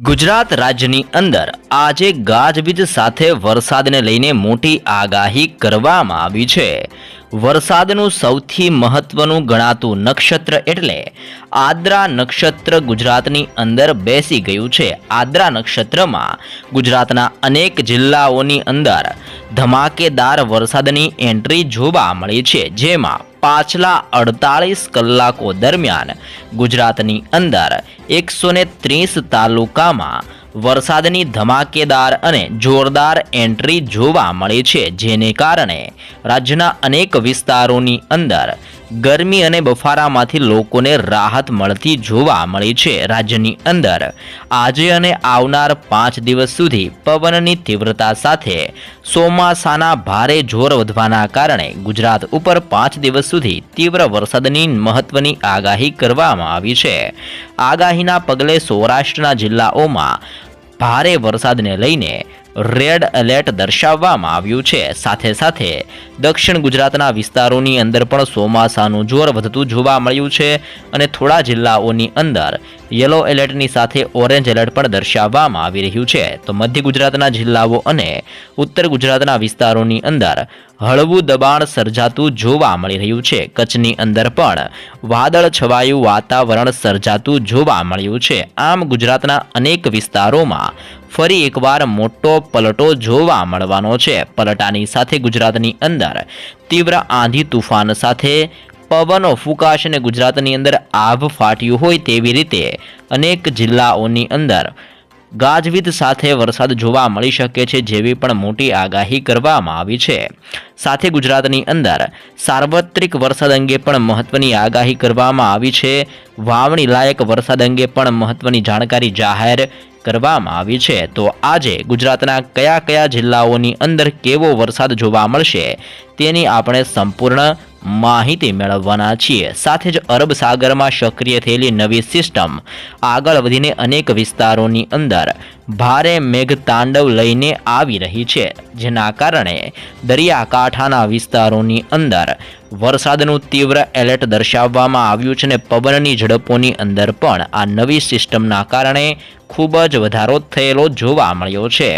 ગુજરાત રાજ્યની અંદર આજે ગાજવીજ સાથે વરસાદને લઈને મોટી આગાહી કરવામાં આવી છે. વરસાદનું સૌથી મહત્વનું ગણાતું નક્ષત્ર એટલે આદ્રા નક્ષત્ર ગુજરાતની અંદર બેસી ગયું છે. આદ્રા નક્ષત્રમાં ગુજરાતના અનેક જિલ્લાઓની અંદર ધમાકેદાર વરસાદની એન્ટ્રી જોવા મળી છે, જેમાં પાછલા અડતાળીસ કલાકો દરમિયાન ગુજરાતની અંદર એકસો ત્રીસ તાલુકામાં વરસાદની ધમાકેદાર અને જોરદાર એન્ટ્રી જોવા મળી છે, જેને કારણે રાજ્યના અનેક વિસ્તારોની અંદર ગરમી અને બફારામાંથી લોકોને રાહત મળતી જોવા મળી છે રાજ્યની અંદર. આજે અને આવનાર પાંચ દિવસ સુધી પવનની તીવ્રતા સાથે ચોમાસાના ભારે જોર વધવાના કારણે ગુજરાત ઉપર પાંચ દિવસ સુધી તીવ્ર વરસાદની મહત્વની આગાહી કરવામાં આવી છે. આગાહીના પગલે સૌરાષ્ટ્રના જિલ્લાઓમાં ભારે વરસાદને લઈને રેડ એલર્ટ દર્શાવવામાં આવ્યું છે. સાથે સાથે દક્ષિણ ગુજરાતના વિસ્તારોની અંદર પણ ચોમાસાનું જોર વધતું જોવા મળ્યું છે અને થોડા જિલ્લાઓની અંદર યલો એલર્ટની સાથે ઓરેન્જ એલર્ટ પણ દર્શાવવામાં આવી રહ્યું છે. તો મધ્ય ગુજરાતના જિલ્લાઓ અને ઉત્તર ગુજરાતના વિસ્તારોની અંદર હળવું દબાણ સર્જાતું જોવા મળી રહ્યું છે. કચ્છની અંદર પણ વાદળ છવાયું વાતાવરણ સર્જાતું જોવા મળ્યું છે. આમ ગુજરાતના અનેક વિસ્તારોમાં ફરી એકવાર મોટો પલટો જોવા મળવાનો છે. પલટાની સાથે ગુજરાતની અંદર તીવ્ર આંધી તુફાન સાથે પવનો ફૂંકાશ અને ગુજરાતની અંદર આભ ફાટ્યું હોય તેવી રીતે અનેક જિલ્લાઓની અંદર ગાજવીજ સાથે વરસાદ જોવા મળી શકે છે જેવી પણ મોટી આગાહી કરવામાં આવી છે. સાથે ગુજરાતની અંદર સાર્વત્રિક વરસાદ અંગે પણ મહત્વની આગાહી કરવામાં આવી છે. વાવણી લાયક વરસાદ અંગે પણ મહત્વની જાણકારી જાહેર કરવામાં આવી છે. તો આજે ગુજરાતના કયા કયા જિલ્લાઓની અંદર કેવો વરસાદ જોવા મળશે તેની આપણે સંપૂર્ણ માહિતી મેળવવાના છીએ. સાથે જ અરબ સાગરમાં સક્રિય થયેલી નવી સિસ્ટમ આગળ વધીને અનેક વિસ્તારોની અંદર ભારે મેઘતાંડવ લઈને આવી રહી છે, જેના કારણે દરિયાકાંઠાના વિસ્તારોની અંદર વરસાદનું તીવ્ર એલર્ટ દર્શાવવામાં આવ્યું છે અને પવનની ઝડપોની અંદર પણ આ નવી સિસ્ટમના કારણે ખૂબ જ વધારો થયેલો જોવા મળ્યો છે.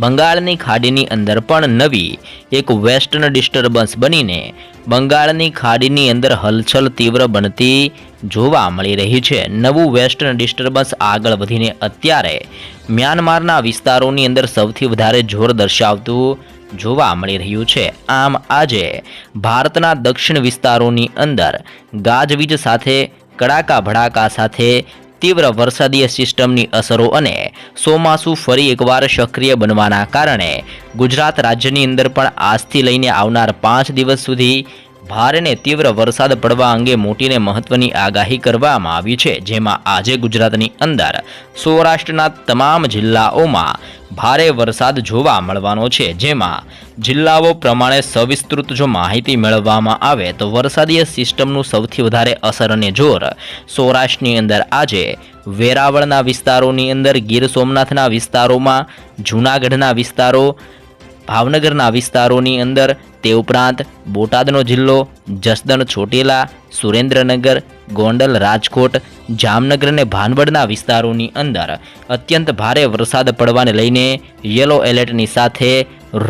બંગાળની ખાડીની અંદર પણ નવી એક વેસ્ટર્ન ડિસ્ટર્બન્સ બનીને બંગાળની ખાડીની અંદર હલચલ તીવ્ર બનતી જોવા મળી રહી છે. નવું વેસ્ટર્ન ડિસ્ટર્બન્સ આગળ વધીને અત્યારે મ્યાનમારના વિસ્તારોની અંદર સૌથી વધારે જોર દર્શાવતું જોવા મળી રહ્યું છે. આમ આજે ભારતના દક્ષિણ વિસ્તારોની અંદર ગાજવીજ સાથે, કડાકા ભડાકા સાથે તીવ્ર વરસાદીય સિસ્ટમની અસરો અને ચોમાસું ફરી એકવાર સક્રિય બનવાના કારણે ગુજરાત રાજ્યની અંદર પણ આજથી લઈને આવનાર પાંચ દિવસ સુધી ભારે તીવ્ર વરસાદ પડવા અંગે મોટીને મહત્વની આગાહી કરવામાં આવી છે, જેમાં આજે ગુજરાતની અંદર સૌરાષ્ટ્રના તમામ જિલ્લાઓમાં ભારે વરસાદ જોવા મળવાનો છે, જેમાં જિલ્લાઓ પ્રમાણે સવિસ્તૃત જો માહિતી મેળવવામાં આવે તો વરસાદીય સિસ્ટમનું સૌથી વધારે અસર અને જોર સૌરાષ્ટ્રની અંદર આજે વેરાવળના વિસ્તારોની અંદર ગીર સોમનાથના વિસ્તારોમાં, જૂનાગઢના વિસ્તારો ભાવનગરના વિસ્તારોની અંદર તે ઉપરાંત બોટાદનો જિલ્લો, જસદણ છોટેલા સુરેન્દ્રનગર, ગોંડલ, રાજકોટ, જામનગર અને ભાનવડના વિસ્તારોની અંદર અત્યંત ભારે વરસાદ પડવાને લઈને યલો એલર્ટની સાથે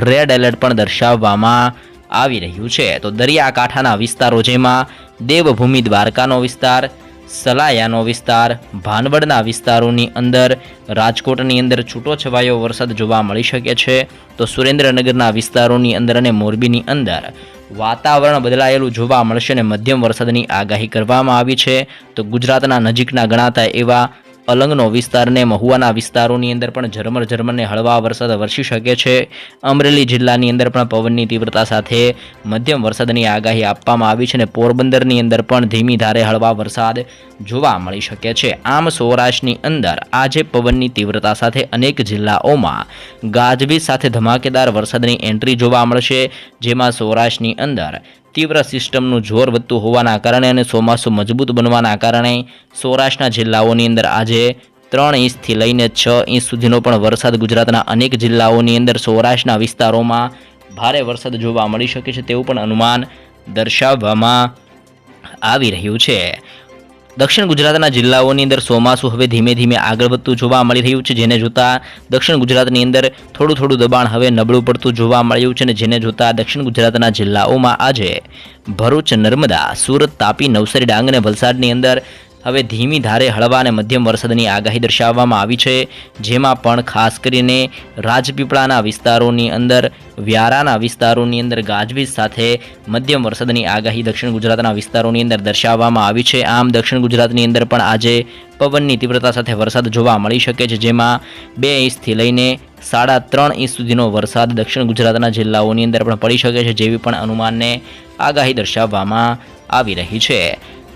રેડ એલર્ટ પણ દર્શાવવામાં આવી રહ્યું છે. તો દરિયાકાંઠાના વિસ્તારો જેમાં દેવભૂમિ દ્વારકાનો વિસ્તાર સલાયાનો વિસ્તાર, ભાનવડના વિસ્તારોની અંદર, રાજકોટની અંદર છૂટો છવાયો વરસાદ જોવા મળી શકે છે. તો સુરેન્દ્રનગરના વિસ્તારોની અંદર અને મોરબીની અંદર વાતાવરણ બદલાયેલું જોવા મળશે અને મધ્યમ વરસાદની આગાહી કરવામાં આવી છે. તો ગુજરાતના નજીકના ગણાતા એવા અલંગનો વિસ્તારને મહુવાના વિસ્તારોની અંદર પણ ઝરમર ઝરમરને હળવા વરસાદ વરસી શકે છે. અમરેલી જિલ્લાની અંદર પણ પવનની તીવ્રતા સાથે મધ્યમ વરસાદની આગાહી આપવામાં આવી છે અને પોરબંદરની અંદર પણ ધીમી ધારે હળવા વરસાદ જોવા મળી શકે છે. આમ સૌરાષ્ટ્રની અંદર આજે પવનની તીવ્રતા સાથે અનેક જિલ્લાઓમાં ગાજવીજ સાથે ધમાકેદાર વરસાદની એન્ટ્રી જોવા મળશે, જેમાં સૌરાષ્ટ્રની અંદર તીવ્ર સિસ્ટમનું જોર વધતું હોવાના કારણે અને ચોમાસું મજબૂત બનવાના કારણે સૌરાષ્ટ્રના જિલ્લાઓની અંદર આજે ત્રણ ઇંચથી લઈને છ ઇંચ સુધીનો પણ વરસાદ ગુજરાતના અનેક જિલ્લાઓની અંદર સૌરાષ્ટ્રના વિસ્તારોમાં ભારે વરસાદ જોવા મળી શકે છે તેવું પણ અનુમાન દર્શાવવામાં આવી રહ્યું છે. દક્ષિણ ગુજરાતના જિલ્લાઓની અંદર ચોમાસું હવે ધીમે ધીમે આગળ વધતું જોવા મળી રહ્યું છે, જેને જોતા દક્ષિણ ગુજરાતની અંદર થોડું થોડું દબાણ હવે નબળું પડતું જોવા મળ્યું છે અને જેને જોતા દક્ષિણ ગુજરાતના જિલ્લાઓમાં આજે ભરૂચ, નર્મદા, સુરત, તાપી, નવસારી, ડાંગ અને વલસાડની અંદર હવે ધીમી ધારે હળવા અને મધ્યમ વરસાદની આગાહી દર્શાવવામાં આવી છે, જેમાં પણ ખાસ કરીને રાજપીપળાના વિસ્તારોની અંદર, વ્યારાના વિસ્તારોની અંદર ગાજવીજ સાથે મધ્યમ વરસાદની આગાહી દક્ષિણ ગુજરાતના વિસ્તારોની અંદર દર્શાવવામાં આવી છે. આમ દક્ષિણ ગુજરાતની અંદર પણ આજે પવનની તીવ્રતા સાથે વરસાદ જોવા મળી શકે છે, જેમાં બે ઇંચથી લઈને સાડા ત્રણ ઇંચ સુધીનો વરસાદ દક્ષિણ ગુજરાતના જિલ્લાઓની અંદર પણ પડી શકે છે, જેવી પણ અનુમાનને આગાહી દર્શાવવામાં આવી રહી છે.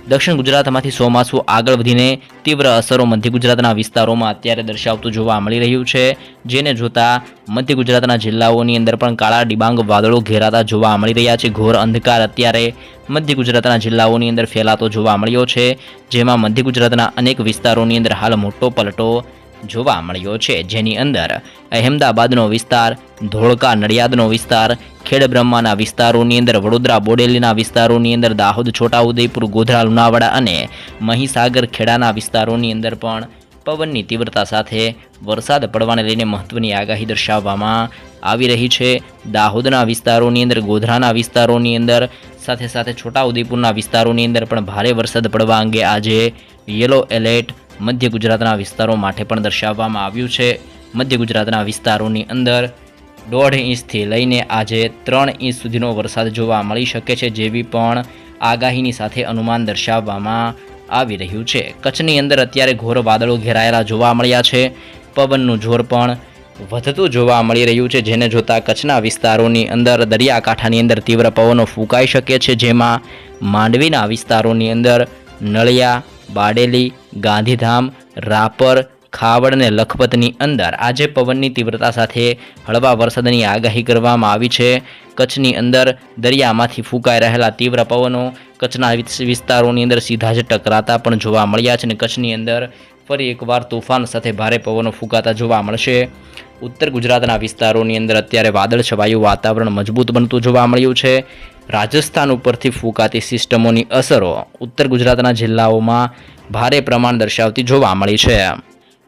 દક્ષિણ ગુજરાતમાંથી ચોમાસું આગળ વધીને તીવ્ર અસરો મધ્ય ગુજરાતના વિસ્તારોમાં અત્યારે દર્શાવતું જોવા મળી રહ્યું છે. જેને જોતા મધ્ય ગુજરાતના જિલ્લાઓની અંદર પણ કાળા ડિબાંગ વાદળો ઘેરાતા જોવા મળી રહ્યા છે. ઘોર અંધકાર અત્યારે મધ્ય ગુજરાતના જિલ્લાઓની અંદર ફેલાતો જોવા મળ્યો છે. જેમાં મધ્ય ગુજરાતના અનેક વિસ્તારોની અંદર હાલ મોટો પલટો જોવા મળ્યો છે. જેની અંદર અહેમદાબાદનો વિસ્તાર, ધોળકા નડિયાદનો વિસ્તાર ખેડબ્રહ્માના વિસ્તારોની અંદર, વડોદરા બોડેલીના વિસ્તારોની અંદર, દાહોદ, છોટાઉદેપુર, ગોધરા, લુણાવાડા અને મહીસાગર ખેડાના વિસ્તારોની અંદર પણ પવનની તીવ્રતા સાથે વરસાદ પડવાને લઈને મહત્વની આગાહી દર્શાવવામાં આવી રહી છે. દાહોદના વિસ્તારોની અંદર, ગોધરાના વિસ્તારોની અંદર, સાથે સાથે છોટાઉદેપુરના વિસ્તારોની અંદર પણ ભારે વરસાદ પડવા અંગે આજે યલો એલર્ટ મધ્ય ગુજરાતના વિસ્તારો માટે પણ દર્શાવવામાં આવ્યું છે. મધ્ય ગુજરાતના વિસ્તારોની અંદર દોઢ ઇંચથી લઈને આજે ત્રણ ઇંચ સુધીનો વરસાદ જોવા મળી શકે છે, જેવી પણ આગાહીની સાથે અનુમાન દર્શાવવામાં આવી રહ્યું છે. કચ્છની અંદર અત્યારે ઘોર વાદળો ઘેરાયેલા જોવા મળ્યા છે. પવનનું જોર પણ વધતું જોવા મળી રહ્યું છે, જેને જોતા કચ્છના વિસ્તારોની અંદર દરિયાકાંઠાની અંદર તીવ્ર પવનો ફૂંકાઈ શકે છે, જેમાં માંડવીના વિસ્તારોની અંદર નળિયા બાડેલી, ગાંધીધામ, રાપર, ખાવડ અને લખપતની અંદર આજે પવનની તીવ્રતા સાથે હળવા વરસાદની આગાહી કરવામાં આવી છે. કચ્છની અંદર દરિયામાંથી ફૂંકાઈ રહેલા તીવ્ર પવનો કચ્છના વિસ્તારોની અંદર સીધા જ ટકરાતા પણ જોવા મળ્યા છે અને કચ્છની અંદર ફરી એકવાર તોફાન સાથે ભારે પવનો ફૂંકાતા જોવા મળશે. ઉત્તર ગુજરાતના વિસ્તારોની અંદર અત્યારે વાદળ છવાયું વાતાવરણ મજબૂત બનતું જોવા મળ્યું છે. રાજસ્થાન ઉપરથી ફૂંકાતી સિસ્ટમોની અસરો ઉત્તર ગુજરાતના જિલ્લાઓમાં ભારે પ્રમાણ દર્શાવતી જોવા મળી છે.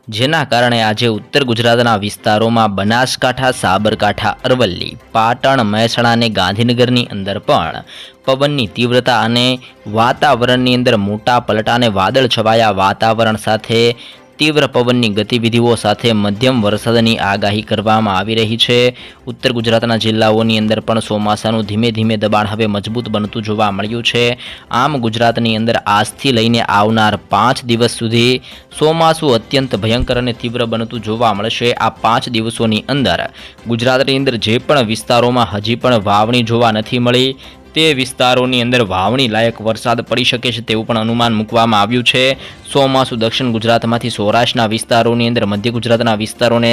જેના કારણે આજે ઉત્તર ગુજરાતના વિસ્તારોમાં બનાસકાંઠા, સાબરકાંઠા, અરવલ્લી, પાટણ, મહેસાણા અને ગાંધીનગરની અંદર પણ પવનની તીવ્રતા અને વાતાવરણની અંદર મોટા પલટા અને વાદળ છવાયા વાતાવરણ સાથે તીવ્ર પવનની ગતિવિધિઓ સાથે મધ્યમ વરસાદની આગાહી કરવામાં આવી રહી છે. ઉત્તર ગુજરાતના જિલ્લાઓની અંદર પણ ચોમાસાનું ધીમે ધીમે દબાણ હવે મજબૂત બનતું જોવા મળ્યું છે. આમ ગુજરાતની અંદર આજથી લઈને આવનાર પાંચ દિવસ સુધી ચોમાસું અત્યંત ભયંકર અને તીવ્ર બનતું જોવા મળશે. આ પાંચ દિવસોની અંદર ગુજરાતની અંદર જે પણ વિસ્તારોમાં હજી પણ વાવણી જોવા નથી મળી, તે વિસ્તારોની અંદર વાવણી લાયક વરસાદ પડી શકે છે તેવું પણ અનુમાન મૂકવામાં આવ્યું છે. ચોમાસું દક્ષિણ ગુજરાતમાંથી સૌરાષ્ટ્રના વિસ્તારોની અંદર, મધ્ય ગુજરાતના વિસ્તારોને,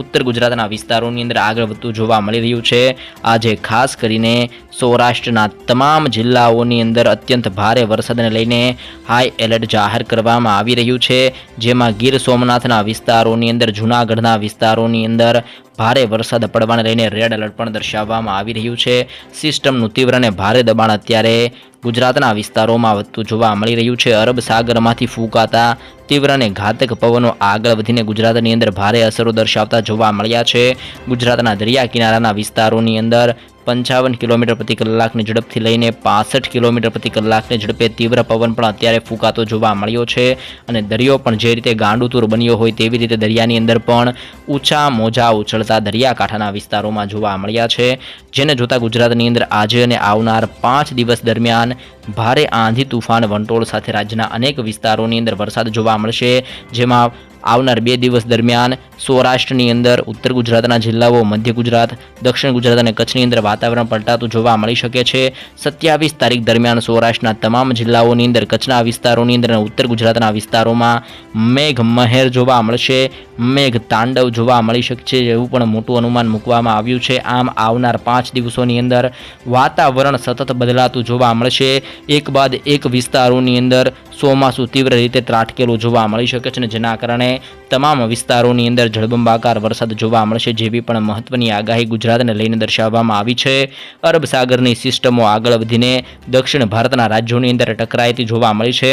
ઉત્તર ગુજરાતના વિસ્તારોની અંદર આગળ વધતું જોવા મળી રહ્યું છે. આજે ખાસ કરીને સૌરાષ્ટ્રના તમામ જિલ્લાઓની અંદર અત્યંત ભારે વરસાદને લઈને હાઈ એલર્ટ જાહેર કરવામાં આવી રહ્યું છે. જેમાં ગીર સોમનાથના વિસ્તારોની અંદર, જૂનાગઢના વિસ્તારોની અંદર ભારે વરસાદ પડવાને લઈને રેડ એલર્ટ પણ દર્શાવવામાં આવી રહ્યું છે. સિસ્ટમનું તીવ્ર અને ભારે દબાણ અત્યારે ગુજરાતના વિસ્તારોમાં વધતું જોવા મળી રહ્યું છે. અરબ સાગરમાંથી ફૂંકાતા તીવ્ર અને ઘાતક પવનો આગળ વધીને ગુજરાતની અંદર ભારે અસરો દર્શાવતા જોવા મળ્યા છે. ગુજરાતના દરિયા કિનારાના વિસ્તારોની અંદર પંચાવન કિલોમીટર પ્રતિ કલાકની ઝડપથી લઈને પાસઠ કિલોમીટર પ્રતિ કલાકની ઝડપે તીવ્ર પવન પણ અત્યારે ફૂંકાતો જોવા મળ્યો છે અને દરિયો પણ જે રીતે ગાંડુતુર બન્યો હોય તેવી રીતે દરિયાની અંદર પણ ઊંચા મોજા ઉછળતા દરિયાકાંઠાના વિસ્તારોમાં જોવા મળ્યા છે, જેને જોતા ગુજરાતની અંદર આજે અને આવનાર પાંચ દિવસ દરમિયાન ભારે આંધી તુફાન વંટોળ સાથે રાજ્યના અનેક વિસ્તારોની અંદર વરસાદ જોવા મળશે, જેમાં આવનાર બે દિવસ દરમિયાન સૌરાષ્ટ્રની અંદર, ઉત્તર ગુજરાતના જિલ્લાઓ, મધ્ય ગુજરાત, દક્ષિણ ગુજરાત અને કચ્છની અંદર વાતાવરણ પલટાતું જોવા મળી શકે છે. સત્યાવીસ તારીખ દરમિયાન સૌરાષ્ટ્રના તમામ જિલ્લાઓની અંદર, કચ્છના વિસ્તારોની અંદર અને ઉત્તર ગુજરાતના વિસ્તારોમાં મેઘ મહેર જોવા મળશે. મેઘ તાંડવ જોવા મળી શકશે એવું પણ મોટું અનુમાન મૂકવામાં આવ્યું છે. આમ આવનાર પાંચ દિવસોની અંદર વાતાવરણ સતત બદલાતું જોવા મળશે. એક બાદ એક વિસ્તારોની અંદર ચોમાસું તીવ્ર રીતે ત્રાટકેલું જોવા મળી શકે છે અને જેના કારણે તમામ વિસ્તારોની અંદર જળબંબાકાર વરસાદ જોવા મળશે, જેવી પણ મહત્વની આગાહી ગુજરાતને લઈને દર્શાવવામાં આવી છે. અરબ સાગરની સિસ્ટમો આગળ વધીને દક્ષિણ ભારતના રાજ્યોની અંદર ટકરાયેતી જોવા મળી છે.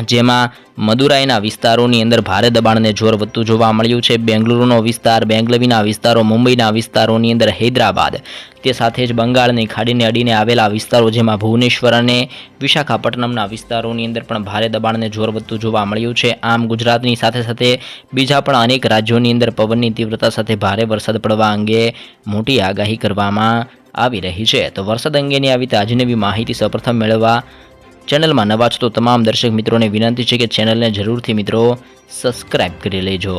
જેમાં મદુરાઈના વિસ્તારોની અંદર ભારે દબાણને જોર વધતું જોવા મળ્યું છે. બેંગલુરુનો વિસ્તાર, બેંગલવીના વિસ્તારો, મુંબઈના વિસ્તારોની અંદર હૈદરાબાદ. તે સાથે જ બંગાળની ખાડીને અડીને આવેલા વિસ્તારો જેમાં ભુવનેશ્વર અને વિશાખાપટ્ટનમના વિસ્તારોની અંદર પણ ભારે દબાણને જોર વધતું જોવા મળ્યું છે. આમ ગુજરાતની સાથે સાથે બીજા પણ અનેક રાજ્યોની અંદર પવનની તીવ્રતા સાથે ભારે વરસાદ પડવા અંગે મોટી આગાહી કરવામાં આવી રહી છે. તો વરસાદ અંગેની આવી તાજી નવી માહિતી સૌપ્રથમ મેળવવા ચેનલમાં નવા છો તો તમામ દર્શક મિત્રોને વિનંતી છે કે ચેનલને જરૂરથી મિત્રો સબસ્ક્રાઈબ કરી લેજો.